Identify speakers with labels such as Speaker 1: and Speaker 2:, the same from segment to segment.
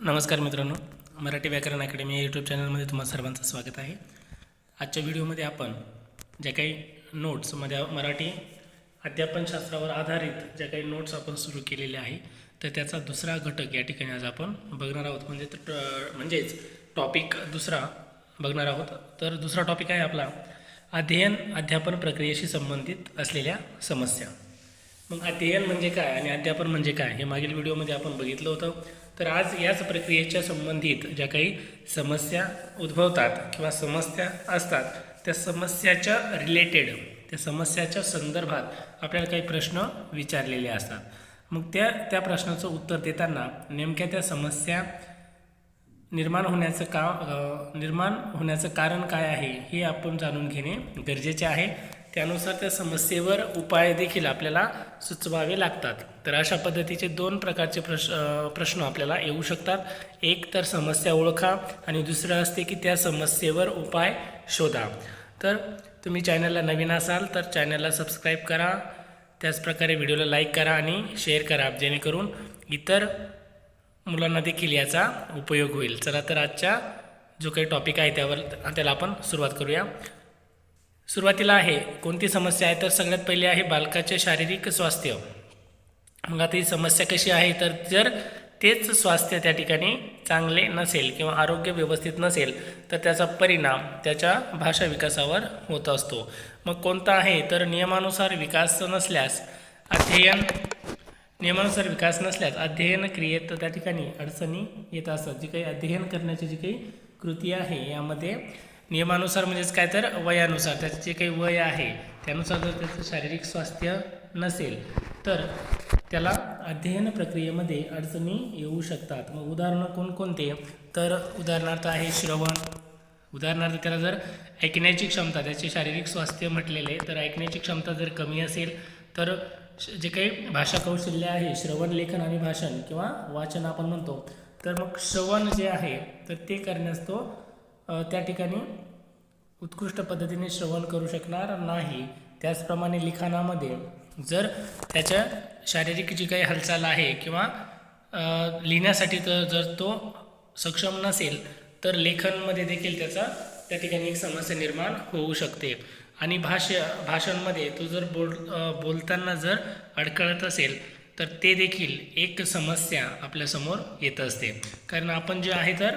Speaker 1: नमस्कार मित्रांनो मराठी व्याकरण अकॅडमी या यूट्यूब चॅनलमध्ये तुम्हाला सर्वांचं स्वागत आहे. आजच्या व्हिडिओमध्ये आपण ज्या काही नोट्समध्ये मराठी अध्यापनशास्त्रावर आधारित ज्या काही नोट्स आपण सुरू केलेल्या आहे तर त्याचा दुसरा घटक या ठिकाणी आज आपण बघणार आहोत. म्हणजे ट- म्हणजेच टॉपिक दुसरा बघणार आहोत. तर दुसरा टॉपिक आहे आपला अध्ययन अध्यापन प्रक्रियेशी संबंधित असलेल्या समस्या. मग अध्ययन म्हणजे काय आणि अध्यापन म्हणजे काय हे मागील व्हिडिओमध्ये आपण बघितलं होतं. तर आज याच प्रक्रियेच्या संबंधित ज्या काही समस्या उद्भवतात किंवा समस्या असतात त्या समस्याच्या रिलेटेड त्या समस्याच्या संदर्भात आपल्याला काही प्रश्न विचारलेले असतात. मग त्या त्या प्रश्नाचं उत्तर देताना नेमक्या त्या समस्या निर्माण होण्याचं का निर्माण होण्याचं कारण काय आहे हे आपण जाणून घेणे गरजेचे आहे. त्यानुसार त्या समस्येवर उपाय देखील आपल्याला सुचवावे लागतात. तर अशा पद्धतीचे दोन प्रकारचे प्रश प्रश्न आपल्याला येऊ शकतात. एक तर समस्या ओळखा आणि दुसरं असते की त्या समस्येवर उपाय शोधा. तर तुम्ही चॅनलला नवीन असाल तर चॅनलला सबस्क्राईब करा. त्याचप्रकारे व्हिडिओला लाईक करा आणि शेअर करा जेणेकरून इतर मुलांना देखील याचा उपयोग होईल. चला तर आजच्या जो काही टॉपिक आहे त्यावर त्याला आपण सुरुवात करूया. सुरुवातीला आहे. कोणती समस्या आहे? तर सगळ्यात पहिली आहे बालकाचे शारीरिक स्वास्थ्य. मग आता ही समस्या कशी आहे? तर जर तेच स्वास्थ्य त्या ठिकाणी चांगले नसेल किंवा आरोग्य व्यवस्थित नसेल तर त्याचा परिणाम त्याच्या भाषा विकासावर होत असतो. मग कोणता आहे? तर नियमानुसार विकास नसल्यास अध्ययन नियमानुसार विकास नसल्यास अध्ययन क्रियेत त्या ठिकाणी अडचणी येत असतात. जी काही अध्ययन करण्याची जी काही कृती आहे यामध्ये नियमानुसार म्हणजेच काय तर वयानुसार त्याचं जे काही वय आहे त्यानुसार जर त्याचं शारीरिक स्वास्थ्य नसेल तर त्याला अध्ययन प्रक्रियेमध्ये अडचणी येऊ शकतात. मग उदाहरणं कोणकोणते? तर उदाहरणार्थ आहे श्रवण. उदाहरणार्थ त्याला जर ऐकण्याची क्षमता त्याचे शारीरिक स्वास्थ्य म्हटलेले तर ऐकण्याची क्षमता जर कमी असेल तर श- जे काही भाषा कौशल्य आहे श्रवण लेखन आणि भाषण किंवा वाचन आपण म्हणतो तर मग श्रवण जे आहे तर ते करण्यास तो त्या ठिकाणी उत्कृष्ट पद्धतीने श्रवण करू शकणार नाही. त्याचप्रमाणे लिखाणामध्ये जर त्याच्या शारीरिक जी काही हालचाल आहे किंवा लिहिण्यासाठी तर जर तो सक्षम नसेल तर लेखनमध्ये देखील त्याचा त्या ठिकाणी एक समस्या निर्माण होऊ शकते. आणि भाष्य भाषणमध्ये तो जर बोल बोलताना जर अडखळत असेल तर ते देखील एक समस्या आपल्यासमोर येत असते. कारण आपण जे आहे तर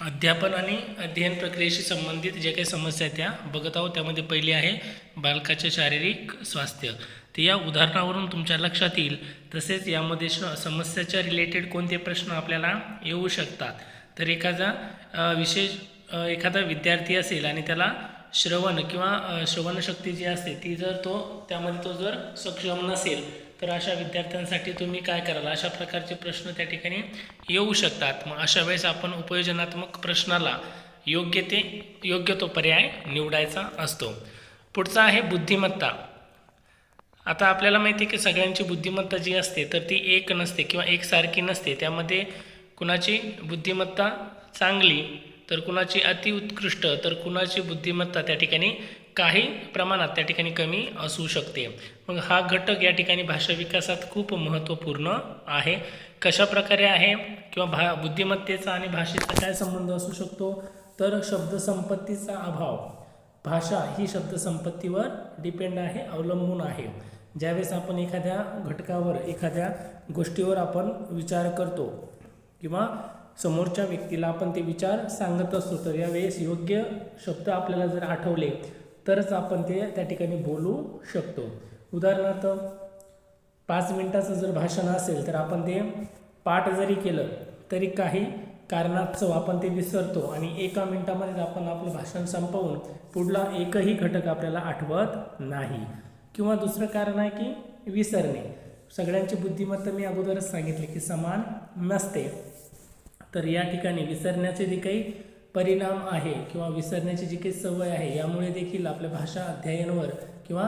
Speaker 1: अध्यापन आणि अध्ययन प्रक्रियेशी संबंधित ज्या काही समस्या आहेत त्या बघत आहोत. त्यामध्ये पहिली आहे बालकाचे शारीरिक स्वास्थ्य. तर या उदाहरणावरून तुमच्या लक्षात येईल. तसेच यामध्ये श समस्याच्या रिलेटेड कोणते प्रश्न आपल्याला येऊ शकतात. तर एखादा विशेष एखादा विद्यार्थी असेल आणि त्याला श्रवण किंवा श्रवणशक्ती जी असते ती जर तो त्यामध्ये तो जर सक्षम नसेल तर अशा विद्यार्थ्यांसाठी तुम्ही काय कराल? अशा प्रकारचे प्रश्न त्या ठिकाणी येऊ शकतात. मग अशा वेळेस आपण उपयोजनात्मक प्रश्नाला योग्य ते योग्य तो पर्याय निवडायचा असतो. पुढचा आहे बुद्धिमत्ता. आता आपल्याला माहिती आहे की सगळ्यांची बुद्धिमत्ता जी असते तर ती एक नसते किंवा एकसारखी नसते. त्यामध्ये कुणाची बुद्धिमत्ता चांगली तर कुणाची अतिउत्कृष्ट तर कुणाची बुद्धिमत्ता त्या ठिकाणी काही प्रमाणात त्या ठिकाणी कमी असू शकते. मग हा घटक या ठिकाणी भाषा विकासात खूप महत्त्वपूर्ण आहे. कशा प्रकारे आहे? किंवा भा बुद्धिमत्तेचा आणि भाषेचा काय संबंध असू शकतो? तर शब्दसंपत्तीचा अभाव. भाषा ही शब्दसंपत्तीवर डिपेंड आहे अवलंबून आहे. ज्यावेळेस आपण एखाद्या घटकावर एखाद्या गोष्टीवर आपण विचार करतो किंवा समोरच्या व्यक्तीला आपण ते विचार सांगत असतो. तर यावेळेस योग्य शब्द आपल्याला जर आठवले तरच आपण ते त्या ठिकाणी बोलू शकतो. उदाहरणार्थ पाच मिनटाचं जर भाषण असेल तर आपण ते पाठ जरी केलं तरी काही कारणास्तव आपण ते विसरतो आणि एका मिनटामध्ये आपण आपलं भाषण संपवून पुढला एकही घटक आपल्याला आठवत नाही. किंवा दुसरं कारण आहे की विसरणे. सगळ्यांची बुद्धिमत्ता मी अगोदरच सांगितले की समान नसते. तर या ठिकाणी विसरण्याचे जे काही परिणाम आहे किंवा विसरण्याची जी काही सवय आहे यामुळे देखील आपल्या भाषा अध्ययनावर किंवा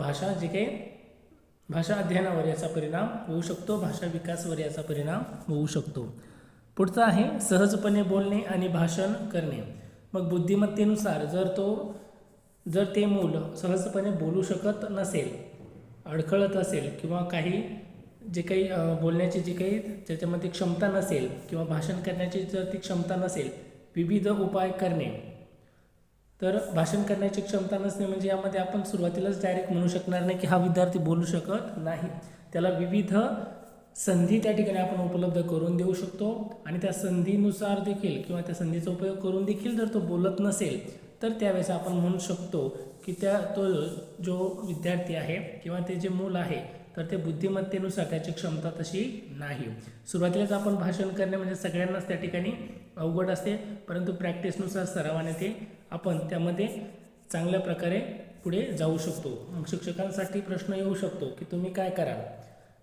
Speaker 1: भाषा जे काही भाषा अध्ययनावर याचा परिणाम होऊ शकतो भाषा विकासवर याचा परिणाम होऊ शकतो. पुढचा आहे सहजपणे बोलणे आणि भाषण करणे. मग बुद्धिमत्तेनुसार जर तो जर ते मूल सहजपणे बोलू शकत नसेल अडखळत असेल किंवा काही जे काही बोलण्याची जी काही त्याच्यामध्ये क्षमता नसेल किंवा भाषण करण्याची जर ती क्षमता नसेल विविध उपाय करणे. तर भाषण करण्याची क्षमता नसणे म्हणजे यामध्ये आपण सुरुवातीलाच डायरेक्ट म्हणू शकणार नाही की हा विद्यार्थी बोलू शकत नाही. त्याला विविध संधी त्या ठिकाणी आपण उपलब्ध करून देऊ शकतो आणि त्या संधीनुसार देखील किंवा त्या संधीचा उपयोग करून देखील जर तो बोलत नसेल तर त्यावेळेस आपण म्हणू शकतो की त्या तो जो विद्यार्थी आहे किंवा ते जे मूल आहे तर ते बुद्धिमत्तेनुसार त्याची क्षमता तशी नाही. सुरुवातीलाच आपण भाषण करणे म्हणजे सगळ्यांनाच त्या ठिकाणी अवघड असते परंतु प्रॅक्टिसनुसार सरावाने ते आपण त्यामध्ये चांगल्या प्रकारे पुढे जाऊ शकतो. मग शिक्षकांसाठी प्रश्न येऊ शकतो की तुम्ही काय कराल?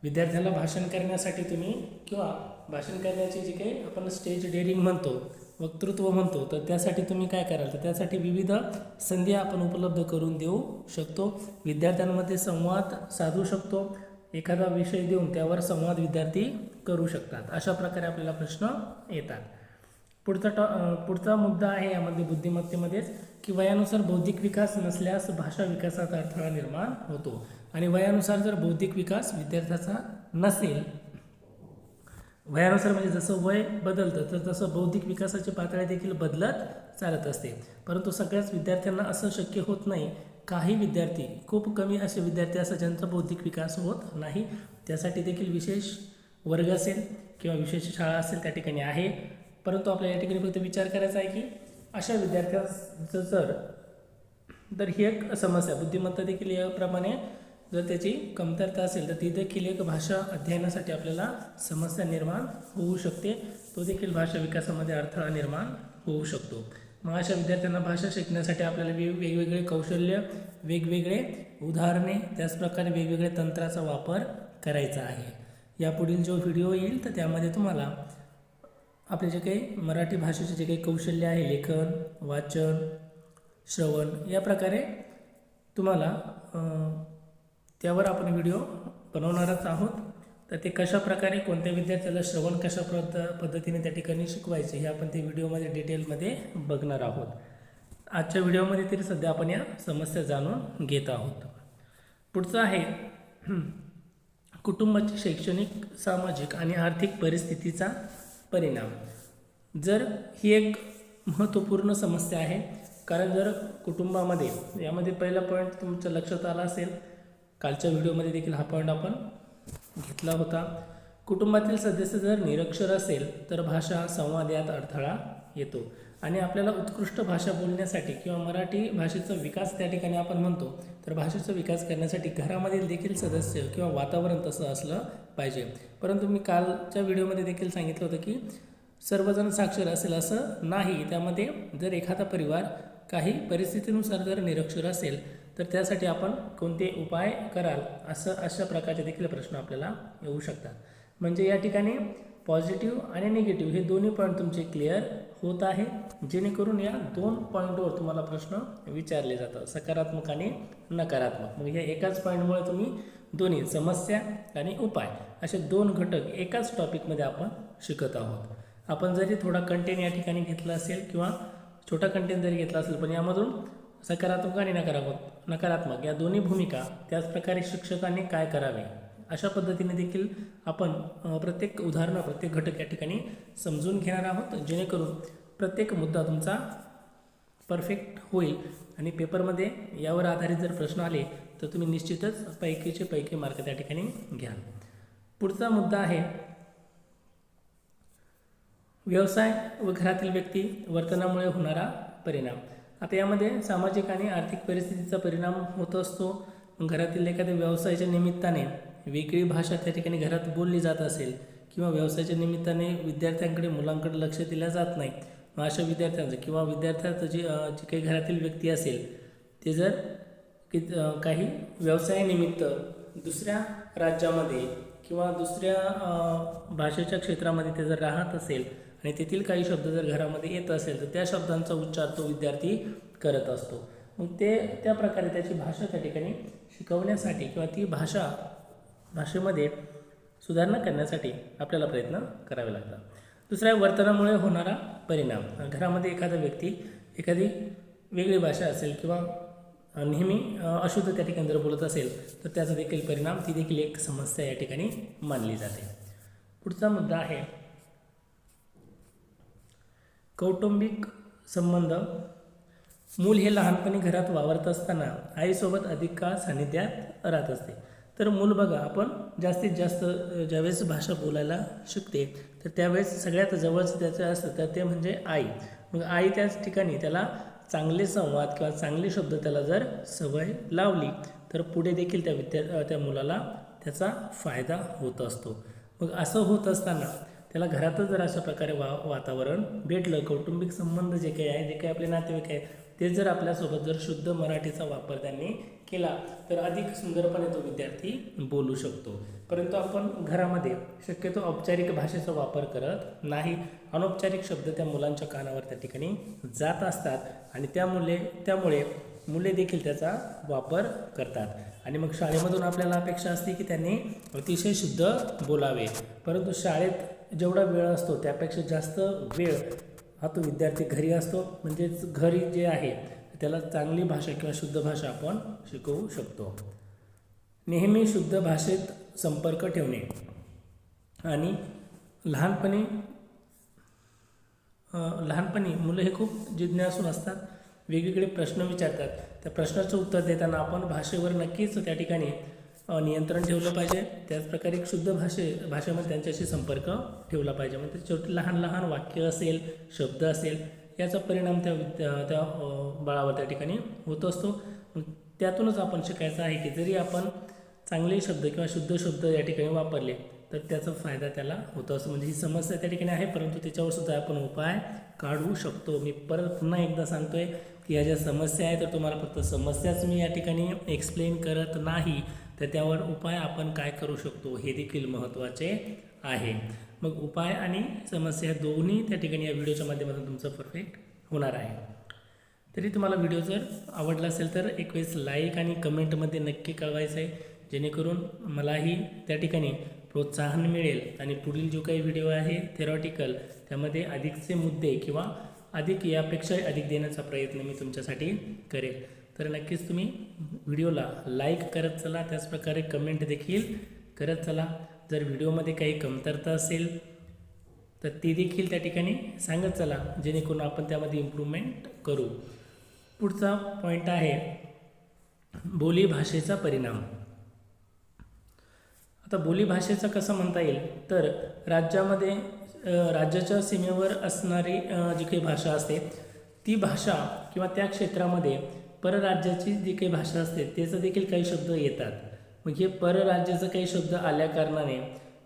Speaker 1: विद्यार्थ्याला भाषण करण्यासाठी तुम्ही किंवा भाषण करण्याची जी काही आपण स्टेज डेअरिंग म्हणतो वक्तृत्व म्हणतो. तर त्यासाठी तुम्ही काय कराल? तर त्यासाठी विविध संधी आपण उपलब्ध करून देऊ शकतो. विद्यार्थ्यांमध्ये संवाद साधू शकतो. एखादा विषय देऊन त्यावर संवाद विद्यार्थी करू शकतात. अशा प्रकारे आपल्याला प्रश्न येतात. पुढचा टॉ पुढचा मुद्दा आहे यामध्ये बुद्धिमत्तेमध्येच की वयानुसार बौद्धिक विकास नसल्यास भाषा विकासात अडथळा निर्माण होतो. आणि वयानुसार जर बौद्धिक विकास विद्यार्थ्याचा नसेल वयानुसार म्हणजे जसं वय बदलतं तर तसं बौद्धिक विकासाची पातळी देखील बदलत चालत असते. परंतु सगळ्याच विद्यार्थ्यांना असं शक्य होत नाही. काही विद्यार्थी खूप कमी असे विद्यार्थी असतात ज्यांचा बौद्धिक विकास होत नाही त्यासाठी देखील विशेष वर्ग असेल किंवा विशेष शाळा असेल त्या ठिकाणी आहे. परंतु आपल्याला या ठिकाणी फक्त विचार करायचा आहे की अशा विद्यार्थ्यांचं जर तर ही एक समस्या. बुद्धिमत्ता देखील याप्रमाणे जर त्याची कमतरता असेल तर ती देखील एक भाषा अध्ययनासाठी आपल्याला समस्या निर्माण होऊ शकते. तो देखील भाषा विकासामध्ये अडथळा निर्माण होऊ शकतो. मग अशा विद्यार्थ्यांना भाषा शिकण्यासाठी आपल्याला वेग वेगवेगळे कौशल्य वेगवेगळे उदाहरणे त्याचप्रकारे वेगवेगळ्या तंत्राचा वापर करायचा आहे. यापुढील जो व्हिडिओ येईल तर त्यामध्ये तुम्हाला आपले जे काही मराठी भाषेचे जे काही कौशल्य आहे लेखन वाचन श्रवण या प्रकारे तुम्हाला त्यावर आपण व्हिडिओ बनवणारच आहोत. तर ते कशा प्रकारे कोणत्या विद्यार्थ्याला श्रवण कशा प्र पद्धतीने त्या ठिकाणी शिकवायचे हे आपण ते व्हिडिओमध्ये डिटेलमध्ये बघणार आहोत. आजच्या व्हिडिओमध्ये तरी सध्या आपण या समस्या जाणून घेत आहोत. पुढचं आहे कुटुंबाची शैक्षणिक सामाजिक आणि आर्थिक परिस्थितीचा परिणाम. जर ही एक महत्त्वपूर्ण समस्या आहे कारण जर कुटुंबामध्ये यामध्ये पहिला पॉईंट तुमच्या लक्षात आला असेल कालच्या व्हिडिओमध्ये देखील हा पॉईंट आपण घेतला होता. कुटुंबातील सदस्य जर निरक्षर असेल तर भाषा संवाद यात अडथळा येतो. आणि आपल्याला उत्कृष्ट भाषा बोलण्यासाठी किंवा मराठी भाषेचा विकास त्या ठिकाणी आपण म्हणतो तर भाषेचा विकास करण्यासाठी घरामधील देखील सदस्य किंवा वातावरण तसं असलं पाहिजे. परंतु मी कालच्या व्हिडिओमध्ये देखील सांगितलं होतं की सर्वजण साक्षर असेल असं नाही. त्यामध्ये जर एखादा परिवार काही परिस्थितीनुसार जर निरक्षर असेल तर त्यासाठी आपण कोणते उपाय कराल? असं अशा प्रकारचे देखील प्रश्न आपल्याला येऊ शकतात. म्हणजे या ठिकाणी पॉझिटिव्ह आणि निगेटिव्ह हे दोन्ही पॉईंट तुमचे क्लिअर होत आहे. जेणेकरून या दोन पॉईंटवर तुम्हाला प्रश्न विचारले जातात. सकारात्मक आणि नकारात्मक. मग या एकाच पॉईंटमुळे तुम्ही दोन्ही समस्या आणि उपाय असे दोन घटक एकाच टॉपिकमध्ये आपण शिकत आहोत. आपण जरी थोडा कंटेंट या ठिकाणी घेतला असेल किंवा छोटा कंटेंट जरी घेतला असेल पण यामधून सकारात्मक आणि नकारात्मक नकारात्मक या दोन्ही भूमिका त्याचप्रकारे शिक्षकांनी काय करावे? अशा पद्धतीने देखील आपण प्रत्येक उदाहरणं प्रत्येक घटक या ठिकाणी समजून घेणार आहोत. जेणेकरून प्रत्येक मुद्दा तुमचा परफेक्ट होईल आणि पेपरमध्ये यावर आधारित जर प्रश्न आले तर तुम्ही निश्चितच पैकीचे पैकी मार्क त्या ठिकाणी घ्याल. पुढचा मुद्दा आहे व्यवसाय व घरातील व्यक्ती वर्तनामुळे होणारा परिणाम. आता यामध्ये सामाजिक आणि आर्थिक परिस्थितीचा परिणाम होत असतो. घरातील एखाद्या व्यवसायाच्या निमित्ताने वेगळी भाषा त्या ठिकाणी घरात बोलली जात असेल किंवा व्यवसायाच्या निमित्ताने विद्यार्थ्यांकडे मुलांकडे लक्ष दिलं जात नाही मग अशा विद्यार्थ्यांचं किंवा विद्यार्थ्याचं जे जी जे काही घरातील व्यक्ती असेल ते जर कि काही व्यवसायानिमित्त दुसऱ्या राज्यामध्ये किंवा दुसऱ्या भाषेच्या क्षेत्रामध्ये ते जर राहत असेल आणि तेथील काही शब्द जर घरामध्ये येत असेल तर त्या शब्दांचा उच्चार तो विद्यार्थी करत असतो. मग ते त्या प्रकारे त्याची भाषा त्या ठिकाणी शिकवण्यासाठी किंवा ती भाषा भाषेमध्ये सुधारणा करण्यासाठी आपल्याला प्रयत्न करावे लागतात. दुसरा आहे वर्तनामुळे होणारा परिणाम. घरामध्ये एखादा व्यक्ती एखादी वेगळी भाषा असेल किंवा नेहमी अशुद्ध त्या ठिकाणी जर बोलत असेल तर त्याचा देखील परिणाम ती देखील एक समस्या या ठिकाणी मानली जाते. पुढचा मुद्दा आहे कौटुंबिक संबंध. मूल हे लहानपणी घरात वावरत असताना आईसोबत अधिक काळ सानिध्यात राहत असते. तर मूल बघा आपण जास्तीत जास्त ज्यावेळेस भाषा बोलायला शिकते तर त्यावेळेस सगळ्यात जवळचं त्याचं असतं तर ते म्हणजे आई. मग आई त्याच ठिकाणी त्याला चांगले संवाद किंवा चांगले शब्द त्याला जर सवय लावली तर पुढे देखील त्या विद्या त्या मुलाला त्याचा फायदा होत असतो. मग असं होत असताना त्याला घरातच जर अशा प्रकारे वा वातावरण भेटलं कौटुंबिक संबंध जे काही आहे जे काही आपले नातेवाईक आहे ते जर आपल्यासोबत जर शुद्ध मराठीचा वापर त्यांनी केला तर अधिक सुंदरपणे तो विद्यार्थी बोलू शकतो. परंतु आपण घरामध्ये शक्यतो औपचारिक भाषेचा वापर करत नाही. अनौपचारिक शब्द त्या मुलांच्या कानावर त्या ठिकाणी जात असतात आणि त्यामुळे त्यामुळे मुले देखील त्याचा वापर करतात. आणि मग शाळेमधून आपल्याला अपेक्षा असते की त्यांनी अतिशय शुद्ध बोलावे. परंतु शाळेत जेवढा वेळ असतो त्यापेक्षा जास्त वेळ हा तो विद्यार्थी घरी असतो. म्हणजेच घरी जे आहे त्याला चांगली भाषा किंवा शुद्ध भाषा आपण शिकवू शकतो. नेहमी शुद्ध भाषेत संपर्क ठेवणे आणि लहानपणी लहानपणी मुलं हे खूप जिज्ञासून असतात वेगवेगळे प्रश्न विचारतात. त्या प्रश्नाचं उत्तर देताना आपण भाषेवर नक्कीच त्या ठिकाणी नियंत्रण ठेवलं पाहिजे. त्याचप्रकारे एक शुद्ध भाषे भाषेमध्ये त्यांच्याशी संपर्क ठेवला पाहिजे. म्हणजे छोटे लहान लहान वाक्य असेल शब्द असेल याचा परिणाम त्या विद्या त्या बाळावर त्या ठिकाणी होत असतो. त्यातूनच आपण शिकायचं आहे की जरी आपण चांगले शब्द किंवा शुद्ध शब्द या ठिकाणी वापरले तर त्याचा फायदा त्याला होतो असं म्हणजे ही समस्या त्या ठिकाणी आहे परंतु त्याच्यावर सुद्धा आपण उपाय काढू शकतो. मी परत पुन्हा एकदा सांगतोय की या ज्या समस्या आहे तर तुम्हाला फक्त समस्याच मी या ठिकाणी एक्सप्लेन करत नाही. तर त्यावर उपाय आपण काय करू शकतो हे देखील महत्त्वाचे आहे. मग उपाय आणि समस्या दोन्ही त्या ठिकाणी या व्हिडिओच्या माध्यमातून तुमचं परफेक्ट होणार आहे. तरी तुम्हाला व्हिडिओ जर आवडला असेल तर एक वेळेस लाईक आणि कमेंटमध्ये नक्की कळवायचं आहे जेणेकरून मलाही त्या ठिकाणी प्रोत्साहन मिळेल आणि पुढील जो काही व्हिडिओ आहे थेरॉटिकल त्यामध्ये अधिकचे मुद्दे किंवा अधिक यापेक्षाही अधिक देण्याचा प्रयत्न मी तुमच्यासाठी करेल. तर नक्कीच तुम्ही व्हिडिओला लाईक करत चला. त्याचप्रकारे कमेंट देखील करत चला. जर व्हिडिओमध्ये काही कमतरता असेल तर ती देखील त्या ठिकाणी सांगत चला जेणेकरून आपण त्यामध्ये इम्प्रूव्हमेंट करू. पुढचा पॉईंट आहे बोली भाषेचा परिणाम. आता बोली भाषेचा कसं म्हणता येईल? तर राज्यामध्ये राज्याच्या सीमेवर असणारी जी काही भाषा असते ती भाषा किंवा त्या क्षेत्रामध्ये परराज्याची जी काही भाषा असते त्याचं देखील काही शब्द येतात. मग हे परराज्याचं काही शब्द आल्या कारणाने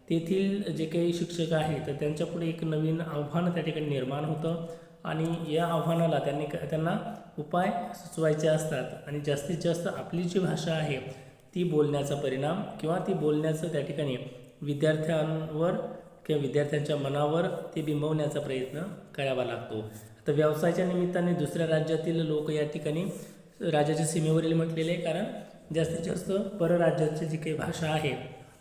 Speaker 1: तेथील जे काही शिक्षक आहेत तर त्यांच्यापुढे एक नवीन आव्हान त्या ठिकाणी निर्माण होतं आणि या आव्हानाला त्यांनी त्यांना उपाय सुचवायचे असतात. आणि जास्तीत जास्त आपली जी भाषा आहे ती बोलण्याचा परिणाम किंवा ती बोलण्याचं त्या ठिकाणी विद्यार्थ्यांवर किंवा विद्यार्थ्यांच्या मनावर ते बिंबवण्याचा प्रयत्न करावा लागतो. आता व्यवसायाच्या निमित्ताने दुसऱ्या राज्यातील लोक या ठिकाणी राज्याच्या सीमेवरील म्हटलेले आहे. कारण जास्तीत जास्त परराज्याची जी काही भाषा आहे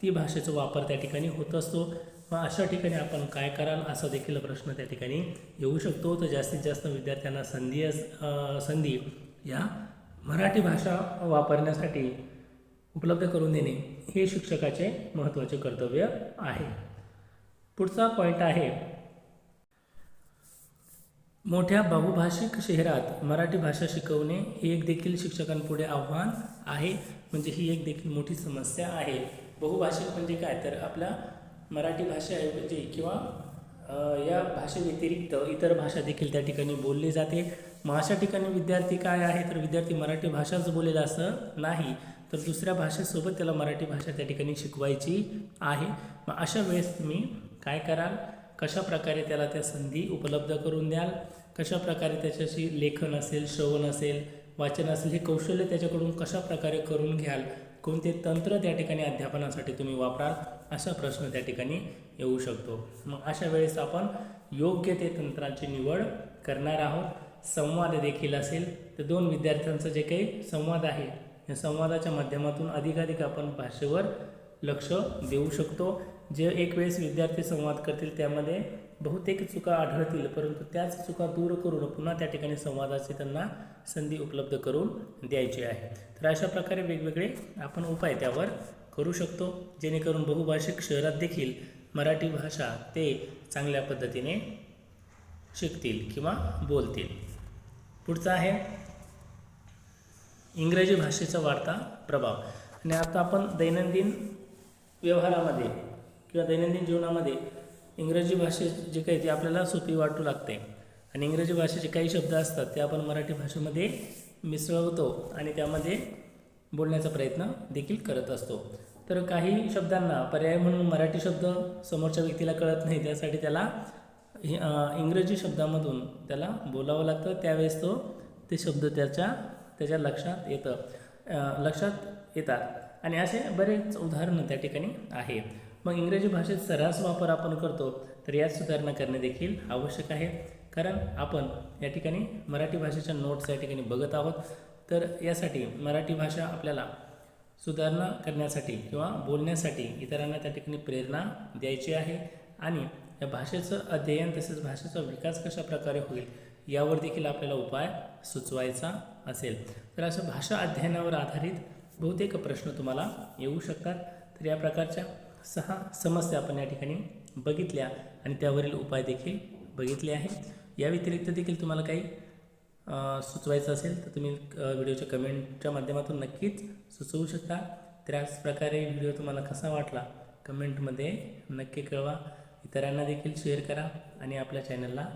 Speaker 1: ती भाषेचा वापर त्या ठिकाणी होत असतो. मग अशा ठिकाणी आपण काय कराल असा देखील प्रश्न त्या ठिकाणी येऊ शकतो. तर जास्तीत जास्त विद्यार्थ्यांना संधी संधी या मराठी भाषा वापरण्यासाठी उपलब्ध करून देणे हे शिक्षकाचे महत्त्वाचे कर्तव्य आहे. पुढचा पॉईंट आहे मोठ्या बहुभाषिक शहरात मराठी भाषा शिकवणे हे एक देखील शिक्षकांपुढे आव्हान आहे. म्हणजे ही एक देखील मोठी समस्या आहे. बहुभाषिक म्हणजे काय? तर आपल्या मराठी भाषेऐवजी किंवा या भाषेव्यतिरिक्त इतर भाषा देखील त्या ठिकाणी बोलली जाते. मग अशा ठिकाणी विद्यार्थी काय आहे? तर विद्यार्थी मराठी भाषाच बोलेल असं नाही. तर दुसऱ्या भाषेसोबत त्याला मराठी भाषा त्या ठिकाणी शिकवायची आहे. मग अशा वेळेस तुम्ही काय कराल? कशा प्रकारे त्याला त्या संधी उपलब्ध करून द्याल? कशा प्रकारे त्याच्याशी लेखन असेल श्रवण असेल वाचन असेल हे कौशल्य त्याच्याकडून कशा प्रकारे करून घ्याल? कोणते तंत्र त्या ठिकाणी अध्यापनासाठी तुम्ही वापराल? असा प्रश्न त्या ठिकाणी येऊ शकतो. मग अशा वेळेस आपण योग्य ते तंत्राची निवड करणार आहोत. संवाद देखील असेल. तर दोन विद्यार्थ्यांचं जे काही संवाद आहे या संवादाच्या माध्यमातून अधिकाधिक आपण भाषेवर लक्ष देऊ शकतो. जे एक वेळेस विद्यार्थी संवाद करतील त्यामध्ये बहुतेक चुका आढळतील परंतु त्याच चुका दूर करून पुन्हा त्या ठिकाणी संवादाची त्यांना संधी उपलब्ध करून द्यायची आहे. तर अशा प्रकारे वेगवेगळे आपण उपाय त्यावर करू शकतो जेणेकरून बहुभाषिक शहरात देखील मराठी भाषा ते चांगल्या पद्धतीने शिकतील किंवा बोलतील. पुढचं आहे इंग्रजी भाषेचा वाढता प्रभाव. आणि आता आपण दैनंदिन व्यवहारामध्ये किंवा दैनंदिन जीवनामध्ये इंग्रजी भाषे जे काही ते आपल्याला सोपी वाटू लागते. आणि इंग्रजी भाषेचे काही शब्द असतात ते आपण मराठी भाषेमध्ये मिसळवतो आणि त्यामध्ये बोलण्याचा प्रयत्न देखील करत असतो. तर काही शब्दांना पर्याय म्हणून मराठी शब्द समोरच्या व्यक्तीला कळत नाही त्यासाठी त्याला इंग्रजी शब्दामधून त्याला बोलावं लागतं. त्यावेळेस तो ते शब्द त्याच्या त्याच्या लक्षात येतं. लक्षात येतात. आणि असे बरेच उदाहरणं त्या ठिकाणी आहेत. मग इंग्रजी भाषेत सर्रास वापर आपण करतो तर यात सुधारणा करणे देखील आवश्यक आहे. कारण आपण या ठिकाणी मराठी भाषेच्या नोट्स या ठिकाणी बघत आहोत. तर यासाठी मराठी भाषा आपल्याला सुधारणा करण्यासाठी किंवा बोलण्यासाठी इतरांना त्या ठिकाणी प्रेरणा द्यायची आहे. आणि या भाषेचं अध्ययन तसेच भाषेचा विकास कशा प्रकारे होईल यावर देखील आपल्याला उपाय सुचवायचा असेल. तर अशा भाषा अध्ययनावर आधारित बहुतेक प्रश्न तुम्हाला येऊ शकतात. तर या प्रकारच्या सहा समस्या आपण या ठिकाणी बघितल्या आणि त्यावरील उपाय देखील बघितले आहेत. या व्यतिरिक्त देखील तुम्हाला काही सुचवायचं असेल तर तुम्ही व्हिडिओच्या कमेंटच्या माध्यमातून नक्कीच सुचवू शकता. त्याच प्रकारे व्हिडिओ तुम्हाला कसा वाटला कमेंटमध्ये नक्की कळवा. इतरांना देखील शेअर करा आणि आपल्या चॅनलला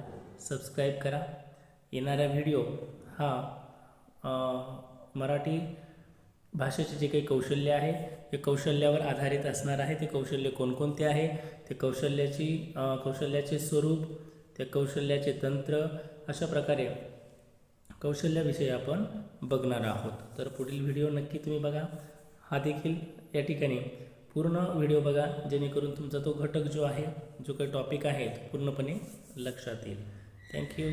Speaker 1: सबस्क्राईब करा. येणारा व्हिडिओ हा मराठी भाषेचे जे काही कौशल्य आहे ते कौशल्यावर आधारित असणार आहे. ते कौशल्य कोणकोणते आहे? ते कौशल्याची कौशल्याचे स्वरूप त्या कौशल्याचे तंत्र अशा प्रकारे कौशल्याविषयी आपण बघणार आहोत. तर पुढील व्हिडिओ नक्की तुम्ही बघा. हा देखील या ठिकाणी पूर्ण व्हिडिओ बघा. जेणेकरून तुमचा तो घटक जो आहे जो काही टॉपिक आहे पूर्णपणे लक्षात येईल. थँक्यू